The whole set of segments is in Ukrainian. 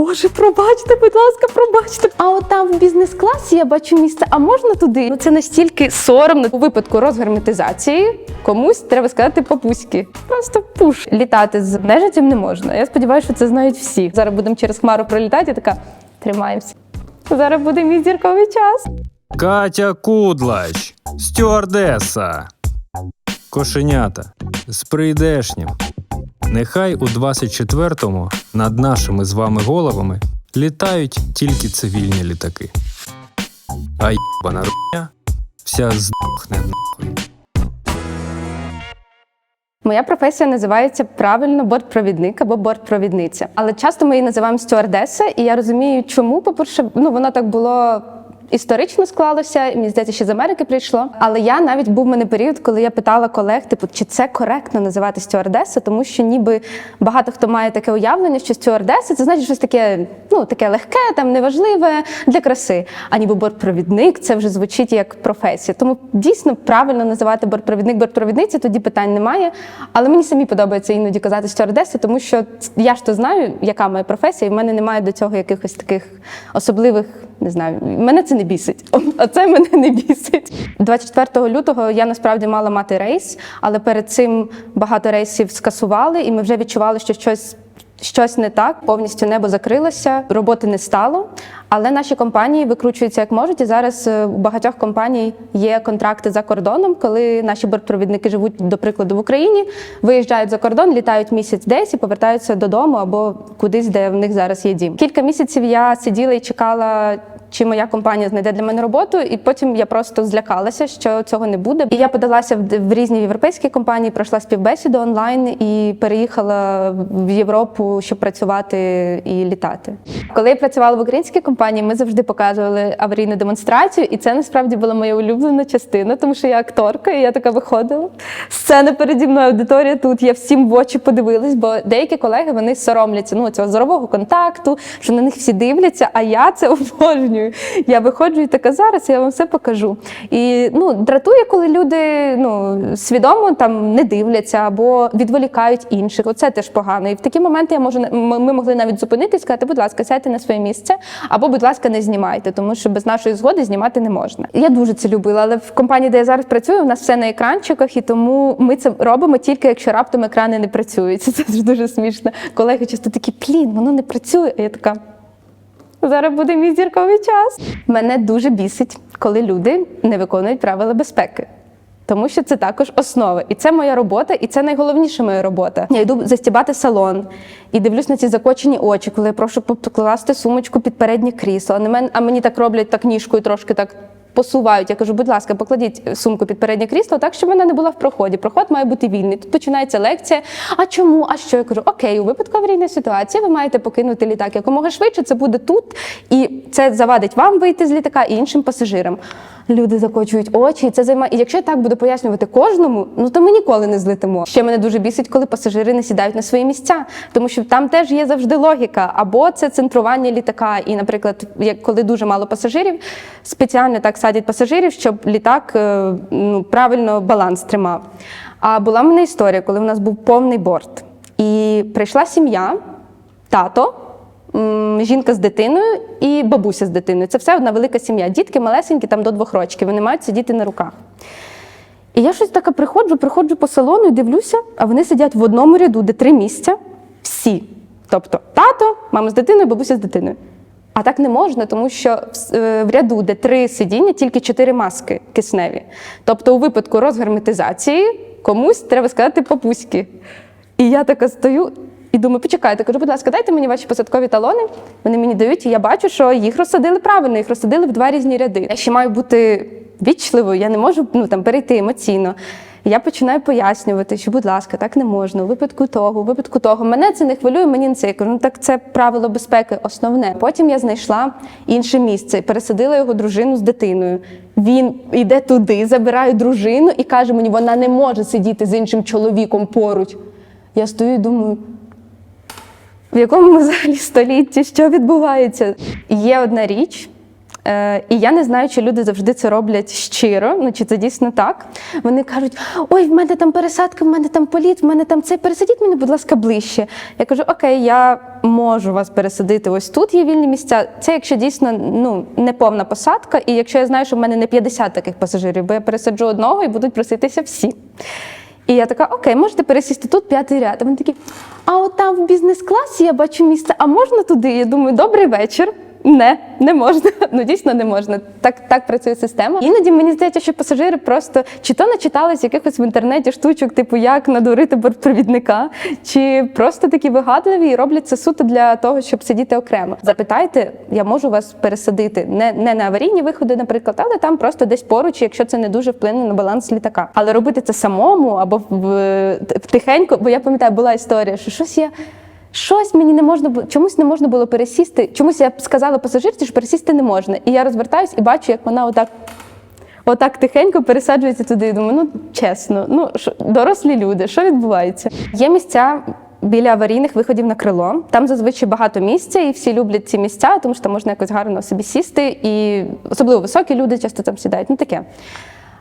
Боже, пробачте, будь ласка, пробачте. А от там в бізнес-класі я бачу місце, а можна туди? Ну це настільки соромно. У випадку розгерметизації комусь треба сказати папуськи. Просто пуш. Літати з нежиттям не можна. Я сподіваюся, що це знають всі. Зараз будемо через хмару пролітати. Я така тримаємося. Зараз буде мій зірковий час. Катя Кудлач, стюардеса. Кошенята з прийдешнім. Нехай у 24-му над нашими з вами головами літають тільки цивільні літаки. А їбана руня вся здохне нахуй. Моя професія називається правильно бортпровідник або бортпровідниця. Але часто ми її називаємо стюардеса, і я розумію, чому. По-перше, ну воно так було. Історично склалося, і мені здається, ще з Америки прийшло. Але я навіть був в мене період, коли я питала колег, типу, чи це коректно називати стюардеса, тому що ніби багато хто має таке уявлення, що стюардеса це значить щось таке, ну таке легке, там неважливе для краси. А ніби бортпровідник це вже звучить як професія. Тому дійсно правильно називати бортпровідник бортпровідниця, тоді питань немає. Але мені самі подобається іноді казати стюардеса, тому що я ж то знаю, яка моя професія, і в мене немає до цього якихось таких особливих, не знаю, мене це не бісить. Оце мене не бісить. 24 лютого я насправді мала мати рейс, але перед цим багато рейсів скасували, і ми вже відчували, що щось. Щось не так, повністю небо закрилося, роботи не стало. Але наші компанії викручуються як можуть. І зараз е, у багатьох компаній є контракти за кордоном, коли наші бортпровідники живуть, до прикладу, в Україні, виїжджають за кордон, літають місяць десь і повертаються додому або кудись, де в них зараз є дім. Кілька місяців я сиділа і чекала. Чи моя компанія знайде для мене роботу, і потім я просто злякалася, що цього не буде. І я подалася в, в різні європейські компанії, пройшла співбесіду онлайн і переїхала в Європу, щоб працювати і літати. Коли я працювала в українській компанії, ми завжди показували аварійну демонстрацію, і це насправді була моя улюблена частина, тому що я акторка, і я така виходила. Сцена переді мною, аудиторія тут. Я всім в очі подивилась, бо деякі колеги вони соромляться ну цього зорового контакту, що на них всі дивляться. А я це обожнюю. Я виходжу і така зараз, я вам все покажу. І ну дратує, коли люди ну свідомо там не дивляться або відволікають інших. Оце теж погано. І в такі моменти я можу ми могли навіть зупинитися і сказати, будь ласка, сядьте на своє місце, або, будь ласка, не знімайте, тому що без нашої згоди знімати не можна. Я дуже це любила, але в компанії, де я зараз працюю, у нас все на екранчиках, і тому ми це робимо тільки якщо раптом екрани не працюють. Це ж дуже смішно. Колеги часто такі, плін, воно не працює. А я така. Зараз буде мій зірковий час. Мене дуже бісить, коли люди не виконують правила безпеки. Тому що це також основа. І це моя робота, і це найголовніша моя робота. Я йду застібати салон і дивлюсь на ці закочені очі, коли я прошу покласти сумочку під переднє крісло. А, мен, а мені так роблять так ніжкою трошки так. Посувають, я кажу, будь ласка, покладіть сумку під переднє крісло, так щоб вона не була в проході. Проход має бути вільний. Тут починається лекція. А чому? А що? Я кажу, окей, у випадку аварійної ситуації ви маєте покинути літак якомога швидше. Це буде тут, і це завадить вам вийти з літака і іншим пасажирам. Люди закочують очі, і це займає. І якщо я так буду пояснювати кожному, ну то ми ніколи не злетимо. Ще мене дуже бісить, коли пасажири не сідають на свої місця, тому що там теж є завжди логіка. Або це центрування літака, і, наприклад, як коли дуже мало пасажирів, спеціально так садять пасажирів, щоб літак е, ну, правильно баланс тримав. А була в мене історія, коли в нас був повний борт, і прийшла сім'я, тато. Жінка з дитиною і бабуся з дитиною. Це все одна велика сім'я. Дітки малесенькі, там до двох років, вони мають сидіти на руках. І я щось таке приходжу, приходжу по салону і дивлюся, а вони сидять в одному ряду, де три місця, всі. Тобто тато, мама з дитиною, бабуся з дитиною. А так не можна, тому що в, е, ряду, де три сидіння, тільки чотири маски кисневі. Тобто, у випадку розгерметизації комусь треба сказати папуськи. І я така стою і думаю, почекайте, кажу, будь ласка, дайте мені ваші посадкові талони. Вони мені дають, і я бачу, що їх розсадили правильно, їх розсадили в два різні ряди. Я ще маю бути вічливою, я не можу ну, там, перейти емоційно. Я починаю пояснювати, що, будь ласка, так не можна, у випадку того, у випадку того. Мене це не хвилює, мені не це. Я кажу, ну так це правило безпеки основне. Потім я знайшла інше місце, пересадила його дружину з дитиною. Він йде туди, забирає дружину і каже мені, вона не може сидіти з іншим чоловіком поруч. Я стою і думаю, в якому ми взагалі столітті, що відбувається? Є одна річ, Е, і я не знаю, чи люди завжди це роблять щиро, ну чи це дійсно так. Вони кажуть: ой, в мене там пересадка, в мене там політ, в мене там це пересадіть мене, будь ласка, ближче. Я кажу, окей, я можу вас пересадити. Ось тут є вільні місця. Це якщо дійсно ну не повна посадка, і якщо я знаю, що в мене не 50 таких пасажирів, бо я пересаджу одного і будуть проситися всі. І я така, окей, можете пересісти тут п'ятий ряд. А вони такі, а от там в бізнес-класі я бачу місце, а можна туди? Я думаю, добрий вечір. Не, не можна. Ну дійсно не можна. Так, так працює система. Іноді мені здається, що пасажири просто чи то начитались якихось в інтернеті штучок, типу як надурити бортпровідника, чи просто такі вигадливі і роблять це суто для того, щоб сидіти окремо. Запитайте, я можу вас пересадити не, не на аварійні виходи, наприклад, але там просто десь поруч, якщо це не дуже вплине на баланс літака. Але робити це самому або в, в тихенько, бо я пам'ятаю, була історія, що щось я. Щось мені не можна було, чомусь не можна було пересісти. Чомусь я сказала пасажирці, що пересісти не можна. І я розвертаюсь і бачу, як вона отак, отак тихенько пересаджується туди. І думаю, ну чесно, ну що, дорослі люди, що відбувається? Є місця. Біля аварійних виходів на крило. Там зазвичай багато місця, і всі люблять ці місця, тому що там можна якось гарно собі сісти, і особливо високі люди часто там сідають. Ну таке.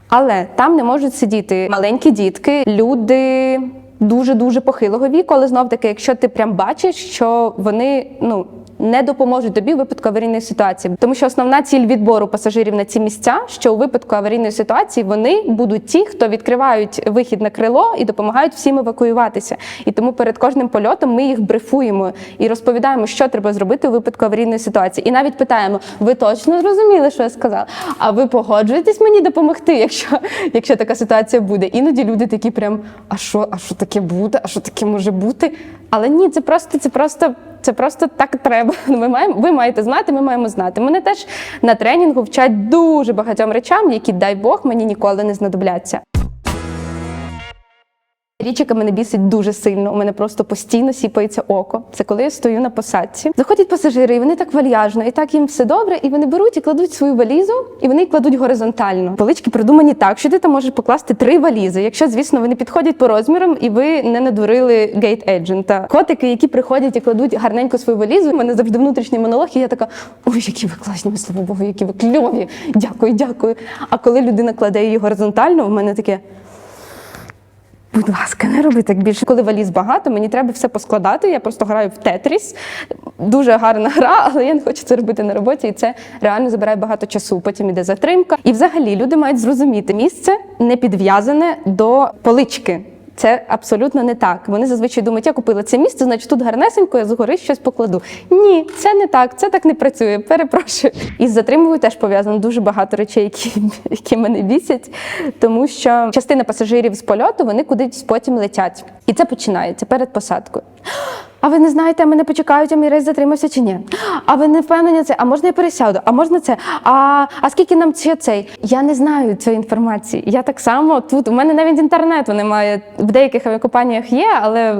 Але там не можуть сидіти маленькі дітки, люди дуже дуже похилого віку. Але знов таки, якщо ти прям бачиш, що вони ну. Не допоможуть тобі у випадку аварійної ситуації, тому що основна ціль відбору пасажирів на ці місця, що у випадку аварійної ситуації вони будуть ті, хто відкривають вихід на крило і допомагають всім евакуюватися. І тому перед кожним польотом ми їх брифуємо і розповідаємо, що треба зробити у випадку аварійної ситуації. І навіть питаємо: ви точно зрозуміли, що я сказала? А ви погоджуєтесь мені допомогти, якщо, якщо така ситуація буде? Іноді люди такі прям: а що, а що таке буде? А що таке може бути? Але ні, це просто, це просто. Це просто так треба. Ми маємо, ви маєте знати, ми маємо знати. Мене теж на тренінгу вчать дуже багатьом речам, які, дай Бог, мені ніколи не знадобляться. Річ, яка мене бісить дуже сильно. У мене просто постійно сіпається око. Це коли я стою на посадці. Заходять пасажири, і вони так вальяжно, і так їм все добре. І вони беруть і кладуть свою валізу, і вони її кладуть горизонтально. Полички придумані так, що ти там можеш покласти три валізи. Якщо, звісно, вони підходять по розмірам, і ви не надурили гейт-еджента. Котики, які приходять і кладуть гарненько свою валізу. У мене завжди внутрішній монолог, і я така: ой, які ви класні, слава Богу, які ви кльові. Дякую, дякую. А коли людина кладе її горизонтально, у мене таке. Будь ласка, не роби так більше. Коли валіз багато, мені треба все поскладати. Я просто граю в Тетріс. Дуже гарна гра, але я не хочу це робити на роботі, і це реально забирає багато часу. Потім іде затримка. І взагалі люди мають зрозуміти місце не підв'язане до полички. Це абсолютно не так. Вони зазвичай думають, я купила це місце, значить тут гарнесенько, я згори щось покладу. Ні, це не так, це так не працює. Перепрошую. І з теж пов'язано дуже багато речей, які, які мене бісять, тому що частина пасажирів з польоту вони кудись потім летять. І це починається перед посадкою. А ви не знаєте, мене почекають, а мій рейс затримався чи ні? А ви не впевнені це? А можна я пересяду? А можна це? А, а скільки нам ще цей? Я не знаю цієї інформації. Я так само тут. У мене навіть інтернету немає. В деяких авіакомпаніях є, але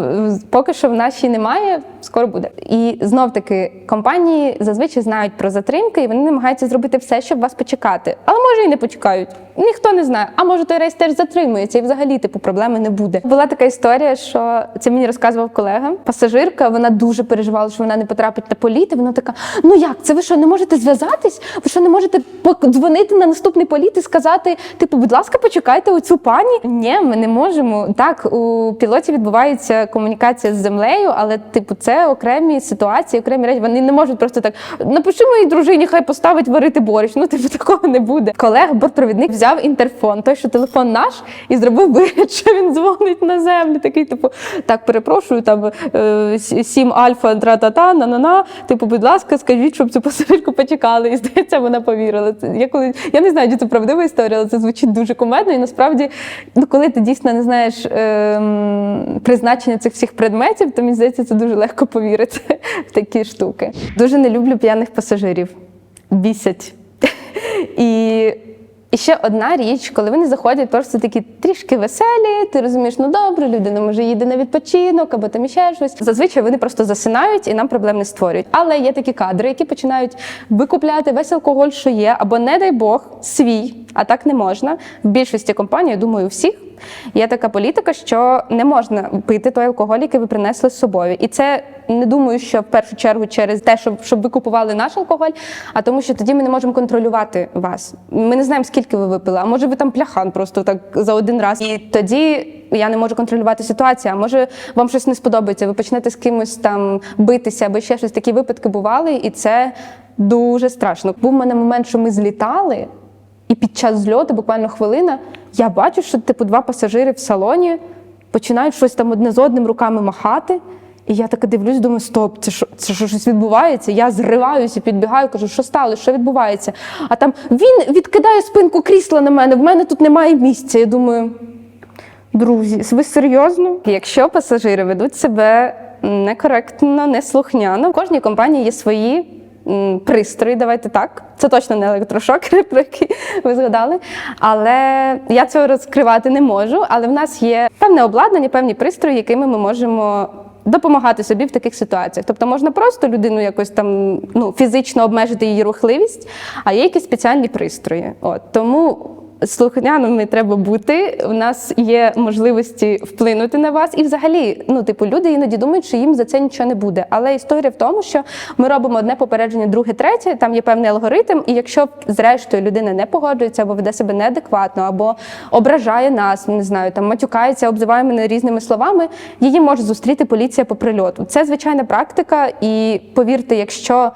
поки що в нашій немає. Скоро буде. І знов таки компанії зазвичай знають про затримки, і вони намагаються зробити все, щоб вас почекати. Але може і не почекають. Ніхто не знає. А може той рейс теж затримується, і взагалі типу проблеми не буде. Була така історія, що це мені розказував колега. Пасажирка вона дуже переживала, що вона не потрапить на політ. І вона така: ну як це? Ви що не можете зв'язатись? Ви що не можете подзвонити на наступний політ і сказати, типу, будь ласка, почекайте оцю пані? Ні, ми не можемо. Так, у пілоті відбувається комунікація з землею, але типу, це окремі ситуації, окремі речі. Вони не можуть просто так напиши моїй дружині, хай поставить варити борщ. Ну, типу, такого не буде. Колег, бортпровідник взяв інтерфон, той, що телефон наш, і зробив вигляд, що він дзвонить на землю. Такий, типу, так, перепрошую, там е, сім альфа, тра-та-та, на-на-на. Типу, будь ласка, скажіть, щоб цю пасажирку почекали. І здається, вона повірила. Я коли я не знаю, чи це правдива історія, але це звучить дуже кумедно. І насправді, ну коли ти дійсно не знаєш е, м, призначення цих всіх предметів, то мені здається, це дуже легко повірити в такі штуки. Дуже не люблю п'яних пасажирів. Бісять. І і ще одна річ, коли вони заходять просто такі трішки веселі, ти розумієш, ну добре, людина може їде на відпочинок або там іще щось. Зазвичай вони просто засинають і нам проблем не створюють. Але є такі кадри, які починають викупляти весь алкоголь, що є, або, не дай Бог, свій. А так не можна. В більшості компаній, я думаю, у всіх є така політика, що не можна пити той алкоголь, який ви принесли з собою. І це не думаю, що в першу чергу через те, щоб, щоб ви купували наш алкоголь, а тому, що тоді ми не можемо контролювати вас. Ми не знаємо, скільки ви випили, а може ви там пляхан просто так за один раз. І тоді я не можу контролювати ситуацію. А може вам щось не сподобається, ви почнете з кимось там битися або ще щось. Такі випадки бували, і це дуже страшно. Був в мене момент, що ми злітали. І під час зльоту, буквально хвилина, я бачу, що типу два пасажири в салоні починають щось там одне з одним руками махати. І я так дивлюсь, думаю, стоп, це що, це що щось відбувається? Я зриваюся, підбігаю, кажу, що сталося, що відбувається? А там він відкидає спинку крісла на мене, в мене тут немає місця. Я думаю, друзі, ви серйозно? Якщо пасажири ведуть себе некоректно, неслухняно, в кожній компанії є свої пристрої, давайте так. Це точно не електрошокери, про які ви згадали. Але я цього розкривати не можу. Але в нас є певне обладнання, певні пристрої, якими ми можемо. Допомагати собі в таких ситуаціях. Тобто можна просто людину якось там ну, фізично обмежити її рухливість, а є якісь спеціальні пристрої. От тому слухняними треба бути. У нас є можливості вплинути на вас. І взагалі, ну типу, люди іноді думають, що їм за це нічого не буде. Але історія в тому, що ми робимо одне попередження, друге, третє. Там є певний алгоритм, і якщо зрештою людина не погоджується або веде себе неадекватно, або ображає нас, не знаю, там матюкається, обзиває мене різними словами, її може зустріти поліція по прильоту. Це звичайна практика, і повірте, якщо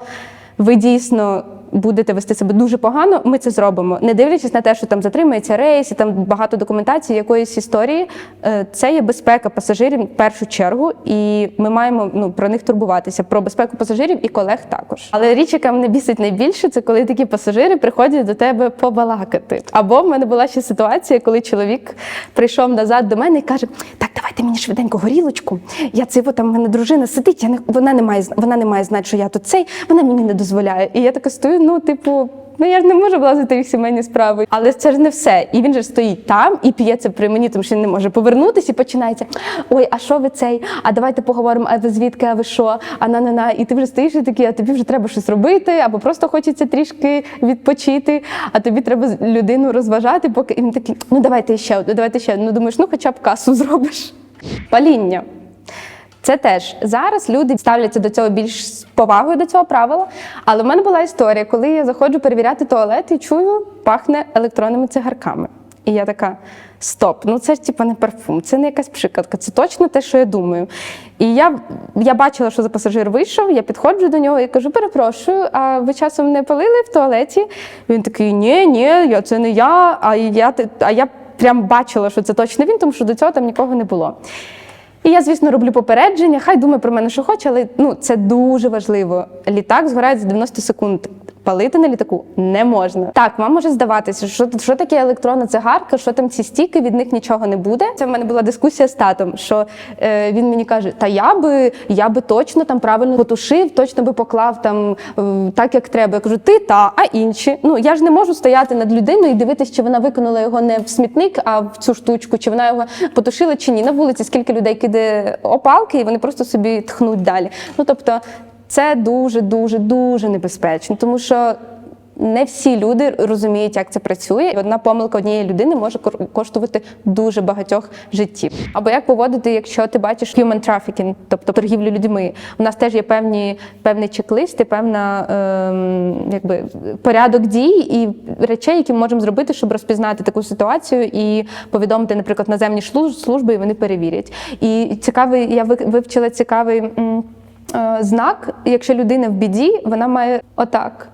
ви дійсно будете вести себе дуже погано, ми це зробимо. Не дивлячись на те, що там затримається рейс, і там багато документації якоїсь історії. Е, Це є безпека пасажирів в першу чергу, і ми маємо ну про них турбуватися, про безпеку пасажирів і колег також. Але річ, яка мене бісить найбільше, це коли такі пасажири приходять до тебе побалакати. Або в мене була ще ситуація, коли чоловік прийшов назад до мене і каже: Так, давайте мені швиденько горілочку. Я це там в мене дружина сидить. Я не вона не має вона не має знати, що я тут цей, вона мені не дозволяє. І я така стою, ну, типу. Ну я ж не можу влазити в їх сімейні справи, але це ж не все. І він же стоїть там і п'є це при мені, тому що він не може повернутися і починається. Ой, а що ви цей? А давайте поговоримо, а ви звідки, а ви що? А на на на і ти вже стоїш і такий, а тобі вже треба щось робити, або просто хочеться трішки відпочити, а тобі треба людину розважати, поки і він такий, ну давайте ще давайте ще. Ну думаєш, ну хоча б касу зробиш. Паління. Це теж зараз люди ставляться до цього більш з повагою до цього правила. Але в мене була історія, коли я заходжу перевіряти туалет і чую, пахне електронними цигарками. І я така: стоп, ну це ж типа не парфум, це не якась пшикатка, це точно те, що я думаю. І я, я бачила, що за пасажир вийшов, я підходжу до нього і кажу: перепрошую, а ви часом не палили в туалеті? Він такий: ні, ні, я це не я, а я, а я прям бачила, що це точно він, тому що до цього там нікого не було. І я, звісно, роблю попередження. Хай думає про мене, що хоче, але ну це дуже важливо. Літак згорає за 90 секунд. Палити на літаку не можна. Так, вам може здаватися, що, що таке електронна цигарка, що там ці стіки, від них нічого не буде. Це в мене була дискусія з татом, що е, він мені каже: Та я би я би точно там правильно потушив, точно би поклав там е, так, як треба. Я кажу, ти та, а інші. Ну я ж не можу стояти над людиною і дивитися, чи вона виконала його не в смітник, а в цю штучку, чи вона його потушила чи ні. На вулиці скільки людей кидає опалки, і вони просто собі тхнуть далі. Ну тобто. Це дуже, дуже, дуже небезпечно, тому що не всі люди розуміють, як це працює. І одна помилка однієї людини може коштувати дуже багатьох життів. Або як поводити, якщо ти бачиш human trafficking, тобто торгівлю людьми. У нас теж є певні певний чек-лист і певна ем, якби порядок дій і речей, які ми можемо зробити, щоб розпізнати таку ситуацію і повідомити, наприклад, наземні служби, і вони перевірять. І цікавий, я ви- вивчила цікавий. Знак, якщо людина в біді, вона має отак.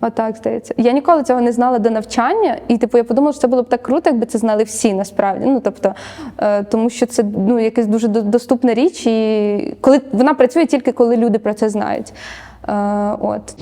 Отак здається. Я ніколи цього не знала до навчання, і типу я подумала, що це було б так круто, якби це знали всі насправді. Ну тобто, е, тому що це ну якась дуже доступна річ, і коли вона працює тільки коли люди про це знають. Е, от.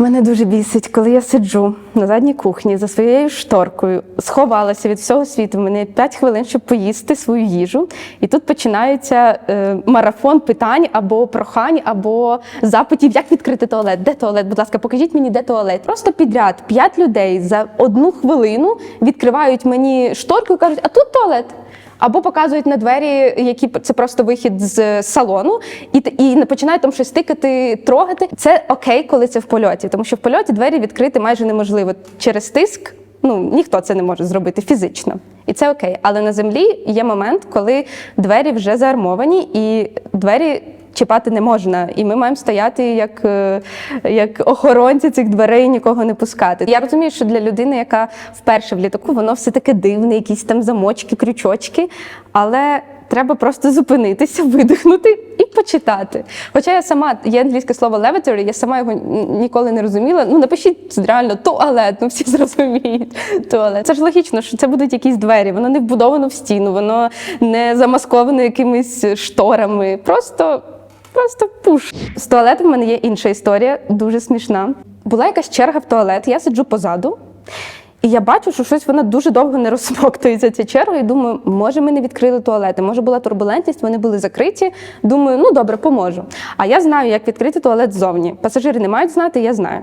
Мене дуже бісить, коли я сиджу на задній кухні за своєю шторкою, сховалася від всього світу. У мене 5 хвилин, щоб поїсти свою їжу. І тут починається е, марафон питань або прохань, або запитів, як відкрити туалет. Де туалет? Будь ласка, покажіть мені, де туалет. Просто підряд п'ять людей за одну хвилину відкривають мені шторку і кажуть, а тут туалет. Або показують на двері, які це просто вихід з салону, і, і починають там щось тикати, трогати. Це окей, коли це в польоті, тому що в польоті двері відкрити майже неможливо через тиск. Ну ніхто це не може зробити фізично, і це окей. Але на землі є момент, коли двері вже заармовані, і двері. Чіпати не можна, і ми маємо стояти як, е, як охоронці цих дверей, нікого не пускати. Я розумію, що для людини, яка вперше в літаку, воно все таке дивне, якісь там замочки, крючочки, але треба просто зупинитися, видихнути і почитати. Хоча я сама є англійське слово levatory, я сама його ніколи не розуміла. Ну напишіть реально туалет, ну всі зрозуміють. Туалет. Це ж логічно, що це будуть якісь двері. Воно не вбудовано в стіну, воно не замасковано якимись шторами. Просто. Просто пуш. З туалетом в мене є інша історія, дуже смішна. Була якась черга в туалет, я сиджу позаду, і я бачу, що щось вона дуже довго не розсмоктується ця черга, і думаю, може, ми не відкрили туалети, може була турбулентність, вони були закриті. Думаю, ну добре, поможу. А я знаю, як відкрити туалет ззовні. Пасажири не мають знати, я знаю.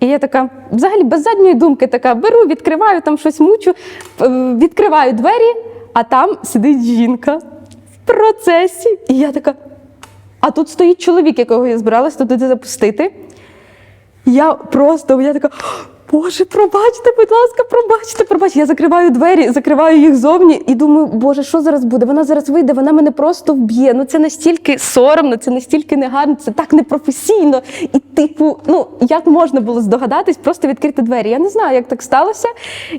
І я така, взагалі, без задньої думки, така беру, відкриваю там щось мучу, е, відкриваю двері, а там сидить жінка в процесі. І я така. А тут стоїть чоловік, якого я збиралась туди запустити. Я просто, я така. Боже, пробачте, будь ласка, пробачте, пробачте. Я закриваю двері, закриваю їх зовні і думаю, боже, що зараз буде? Вона зараз вийде, вона мене просто вб'є. Ну це настільки соромно, це настільки негарно, це так непрофесійно. І, типу, ну як можна було здогадатись, просто відкрити двері? Я не знаю, як так сталося.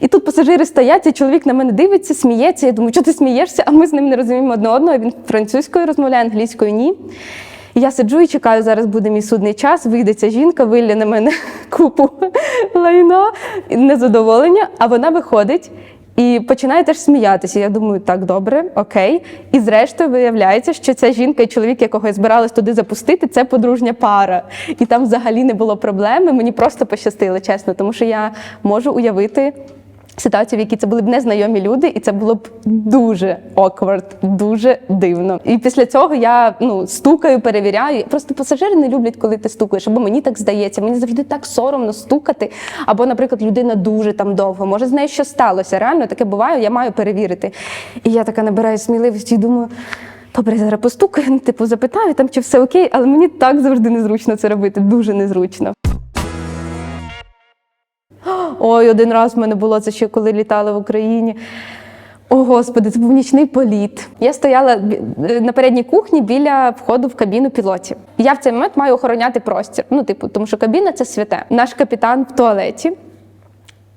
І тут пасажири стоять, і чоловік на мене дивиться, сміється. Я думаю, що ти смієшся? А ми з ним не розуміємо одне одного. Він французькою розмовляє, англійською ні. І Я сиджу і чекаю, зараз буде мій судний час, вийде ця жінка, вилє на мене купу лайна, незадоволення, а вона виходить і починає теж сміятися. Я думаю, так, добре, окей. І зрештою виявляється, що ця жінка і чоловік, якого я збиралась туди запустити, це подружня пара. І там взагалі не було проблеми. Мені просто пощастило, чесно, тому що я можу уявити. Ситуацію, в якій це були б незнайомі люди, і це було б дуже awkward, дуже дивно. І після цього я ну стукаю, перевіряю. Просто пасажири не люблять, коли ти стукаєш, або мені так здається. Мені завжди так соромно стукати. Або, наприклад, людина дуже там довго. Може, з нею що сталося? Реально таке буває, я маю перевірити. І я така набираю сміливості і думаю. Добре, зараз постукаю, типу запитаю там, чи все окей, але мені так завжди незручно це робити, дуже незручно. Ой, один раз в мене було це ще коли літали в Україні. О, господи, це був нічний політ. Я стояла е, на передній кухні біля входу в кабіну пілотів. Я в цей момент маю охороняти простір. Ну, типу, тому що кабіна це святе. Наш капітан в туалеті.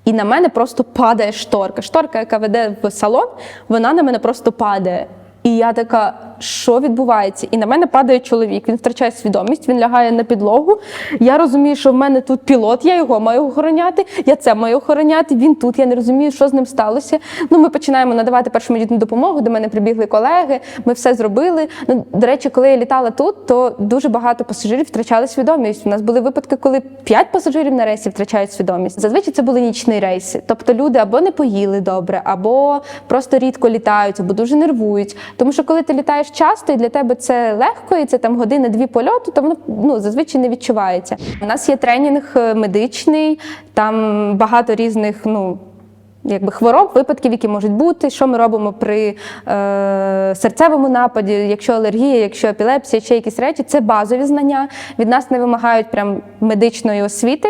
І на мене просто падає шторка. Шторка, яка веде в салон, вона на мене просто падає. І я така, що відбувається? І на мене падає чоловік. Він втрачає свідомість, він лягає на підлогу. Я розумію, що в мене тут пілот, я його маю охороняти, я це маю охороняти. Він тут. Я не розумію, що з ним сталося. Ну, ми починаємо надавати першу медичну допомогу. До мене прибігли колеги. Ми все зробили. Ну, до речі, коли я літала тут, то дуже багато пасажирів втрачали свідомість. У нас були випадки, коли п'ять пасажирів на рейсі втрачають свідомість. Зазвичай це були нічні рейси. Тобто люди або не поїли добре, або просто рідко літають, або дуже нервують. Тому що коли ти літаєш часто і для тебе це легко, і це там години-дві польоту, то воно ну зазвичай не відчувається. У нас є тренінг е, медичний, там багато різних ну. Якби хвороб, випадків, які можуть бути, що ми робимо при е, серцевому нападі, якщо алергія, якщо епілепсія, ще якісь речі, це базові знання. Від нас не вимагають прям медичної освіти,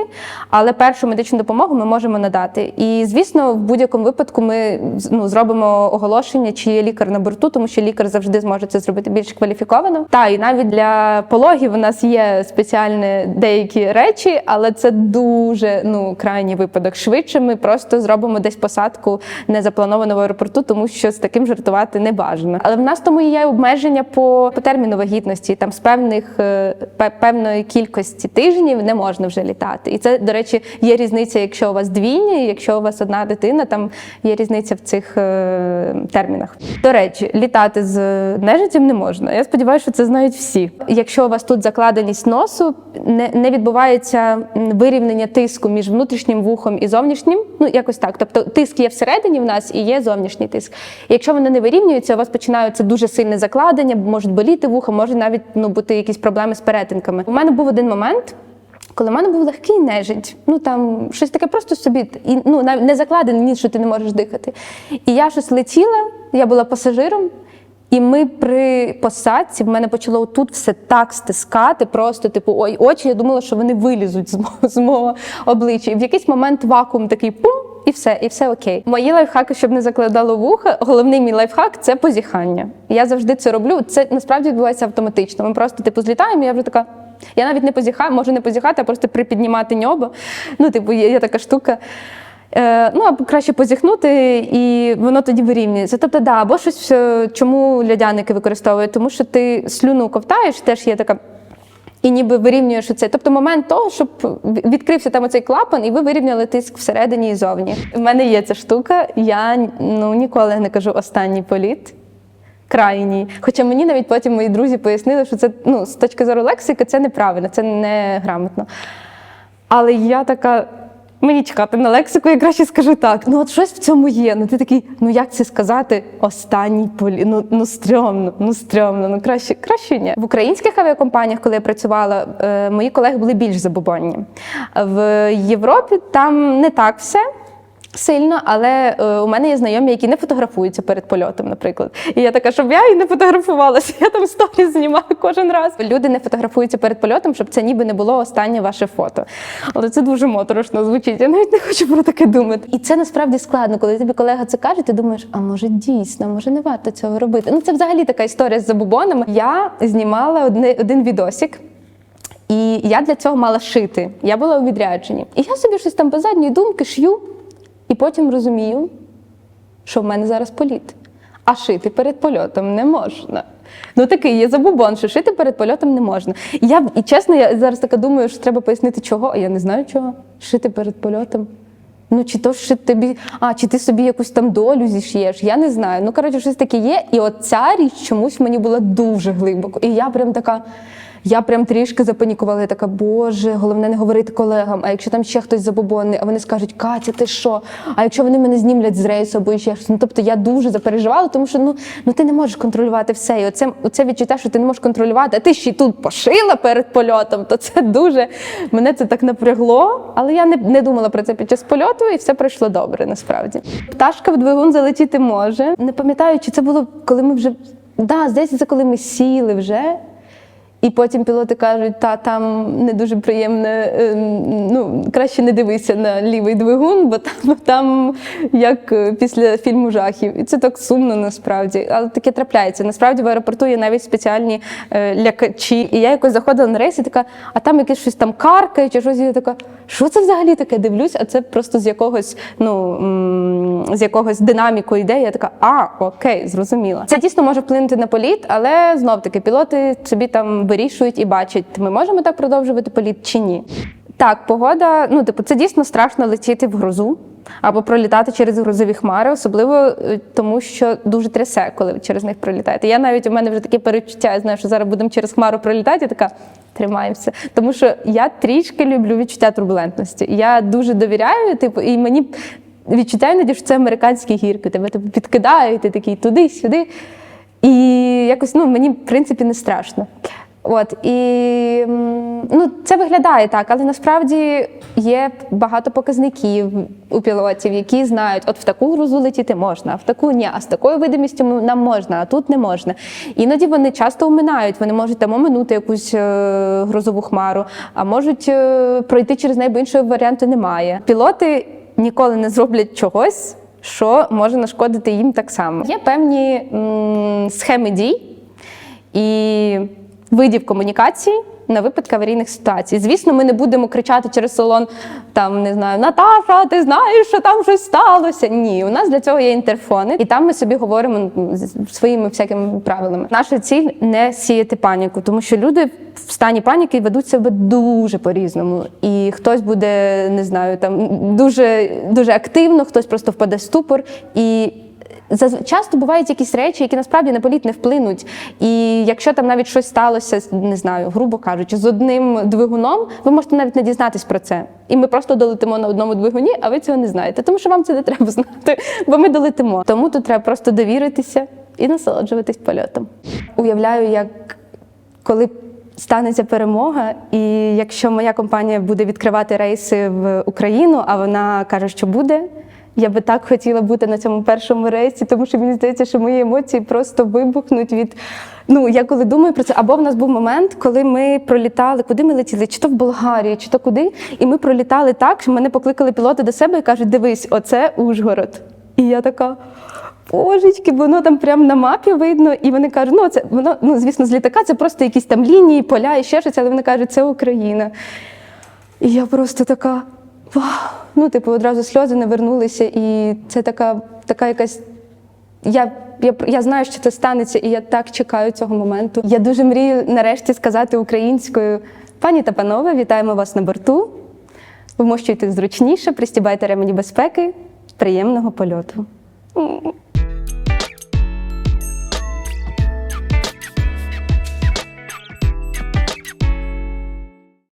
але першу медичну допомогу ми можемо надати. І звісно, в будь-якому випадку ми ну, зробимо оголошення, чи є лікар на борту, тому що лікар завжди зможе це зробити більш кваліфіковано. Та і навіть для пологів у нас є спеціальні деякі речі, але це дуже ну крайній випадок. Швидше ми просто зробимо десь посадку незаплановану в аеропорту, тому що з таким жартувати не бажано. Але в нас тому є обмеження по, по терміну вагітності. Там з певних е, певної кількості тижнів не можна вже літати. І це, до речі, є різниця, якщо у вас двійні, якщо у вас одна дитина, там є різниця в цих е, термінах. До речі, літати з нежиттям не можна. Я сподіваюся, що це знають всі. Якщо у вас тут закладеність носу, не, не відбувається м, вирівняння тиску між внутрішнім вухом і зовнішнім. Ну якось так. Тобто тиск є всередині в нас і є зовнішній тиск. Якщо вони не вирівнюються, у вас починаються дуже сильне закладення, можуть боліти вуха, може навіть ну бути якісь проблеми з перетинками. У мене був один момент. Коли в мене був легкий нежить, ну там щось таке просто собі, і ну не закладене ні, що ти не можеш дихати. І я щось летіла, я була пасажиром, і ми при посадці в мене почало тут все так стискати, просто типу, ой, очі. Я думала, що вони вилізуть з мого, з мого обличчя. І в якийсь момент вакуум такий пум. і все, і все окей. Мої лайфхаки, щоб не закладало вуха, головний мій лайфхак це позіхання. Я завжди це роблю. Це насправді відбувається автоматично. Ми просто типу злітаємо, і я вже така. Я навіть не позіхаю, можу не позіхати, а просто припіднімати ньобо. Ну, типу, є, є така штука. Е, ну, або краще позіхнути, і воно тоді вирівнюється. Тобто, да, або щось, е, чому льодяники використовують, тому що ти слюну ковтаєш, теж є така. І ніби вирівнюєш оце. Тобто момент того, щоб відкрився там оцей клапан, і ви вирівняли тиск всередині і зовні. У мене є ця штука. Я ну, ніколи не кажу останній політ. Крайній. Хоча мені навіть потім мої друзі пояснили, що це ну, з точки зору лексики це неправильно, це не грамотно. Але я така. Мені чекати на лексику, я краще скажу так. Ну от щось в цьому є. Ну ти такий, ну як це сказати? Останній полі. Ну, ну стрьомно, ну стрьомно, ну краще, краще ні. В українських авіакомпаніях, коли я працювала, е, мої колеги були більш забобонні. В Європі там не так все. Сильно, але е, у мене є знайомі, які не фотографуються перед польотом, наприклад. І я така, щоб я і не фотографувалася. Я там сторіс знімаю кожен раз. Люди не фотографуються перед польотом, щоб це ніби не було останнє ваше фото. Але це дуже моторошно звучить. Я навіть не хочу про таке думати. І це насправді складно, коли тобі колега це каже, ти думаєш, а може дійсно, може не варто цього робити. Ну це взагалі така історія з забубонами. Я знімала одне, один відосик. І я для цього мала шити. Я була у відрядженні. І я собі щось там без задньої думки шью, і потім розумію, що в мене зараз політ. А шити перед польотом не можна. Ну такий є забубон, що шити перед польотом не можна. І я і чесно, я зараз така думаю, що треба пояснити, чого, а я не знаю чого. Шити перед польотом. Ну, чи то що тобі, а чи ти собі якусь там долю зіш'єш? Я не знаю. Ну, коротше, щось таке є. І от ця річ чомусь мені була дуже глибоко. І я прям така. Я прям трішки запанікувала. Я така, боже, головне не говорити колегам. А якщо там ще хтось забобонний, а вони скажуть, Катя, ти що? А якщо вони мене знімлять з рейсу або ще щось? Ну тобто я дуже запереживала, тому що ну, ну ти не можеш контролювати все. І оце, оце відчуття, що ти не можеш контролювати, а ти ще й тут пошила перед польотом, то це дуже мене це так напрягло. Але я не, не думала про це під час польоту, і все пройшло добре насправді. Пташка в двигун залетіти може. Не пам'ятаю, чи це було коли ми вже да, здається, це коли ми сіли вже. І потім пілоти кажуть, та там не дуже приємне, ем, ну краще не дивися на лівий двигун, бо там, там як е, після фільму жахів. І це так сумно насправді. Але таке трапляється. Насправді в аеропорту є навіть спеціальні е, лякачі. І я якось заходила на рейс і така, а там якесь щось там каркає чи щось. І я така, що це взагалі таке? Дивлюсь, а це просто з якогось, ну з якогось динаміку йде. Я така, а окей, зрозуміла. Це дійсно може вплинути на політ, але знов таки пілоти собі там вирішують і бачать, ми можемо так продовжувати політ чи ні. Так, погода, ну типу, це дійсно страшно летіти в грозу або пролітати через грозові хмари, особливо е, тому, що дуже трясе, коли ви через них пролітаєте. Я навіть у мене вже таке перечуття, я знаю, що зараз будемо через хмару пролітати, я така. Тримаємося, тому що я трішки люблю відчуття турбулентності. Я дуже довіряю, типу, і мені відчуття іноді, що це американські гірки. Тебе типу, підкидають, ти такий туди-сюди. І якось ну, мені, в принципі, не страшно. От і ну, це виглядає так, але насправді є багато показників у пілотів, які знають, от в таку грузу летіти можна, а в таку ні, а з такою видимістю нам можна, а тут не можна. Іноді вони часто оминають, вони можуть там оминути якусь е, грозову хмару, а можуть е, пройти через неї, бо іншого варіанту немає. Пілоти ніколи не зроблять чогось, що може нашкодити їм так само. Є певні м, схеми дій і видів комунікації на випадки аварійних ситуацій. Звісно, ми не будемо кричати через салон, там не знаю, Наташа, ти знаєш, що там щось сталося. Ні, у нас для цього є інтерфони, і там ми собі говоримо своїми всякими правилами. Наша ціль не сіяти паніку, тому що люди в стані паніки ведуть себе дуже по-різному. І хтось буде, не знаю, там дуже, дуже активно, хтось просто впаде в ступор. І Часто бувають якісь речі, які насправді на політ не вплинуть. І якщо там навіть щось сталося, не знаю, грубо кажучи, з одним двигуном, ви можете навіть не дізнатись про це. І ми просто долетимо на одному двигуні, а ви цього не знаєте. Тому що вам це не треба знати, бо ми долетимо. Тому тут треба просто довіритися і насолоджуватись польотом. Уявляю, як коли станеться перемога, і якщо моя компанія буде відкривати рейси в Україну, а вона каже, що буде. Я би так хотіла бути на цьому першому рейсі, тому що мені здається, що мої емоції просто вибухнуть від. Ну, я коли думаю про це, або в нас був момент, коли ми пролітали, куди ми летіли, чи то в Болгарію, чи то куди, і ми пролітали так, що мене покликали пілоти до себе і кажуть: дивись, оце Ужгород. І я така. Божечки, воно там прямо на мапі видно, і вони кажуть, ну це воно, ну звісно, з літака це просто якісь там лінії, поля і ще щось, але вони кажуть, це Україна. І я просто така, вау! Ну, типу, одразу сльози навернулися, і це така, така якась. Я, я, я знаю, що це станеться, і я так чекаю цього моменту. Я дуже мрію нарешті сказати українською: пані та панове, вітаємо вас на борту. Вмощуйте зручніше, пристібайте ремені безпеки. Приємного польоту.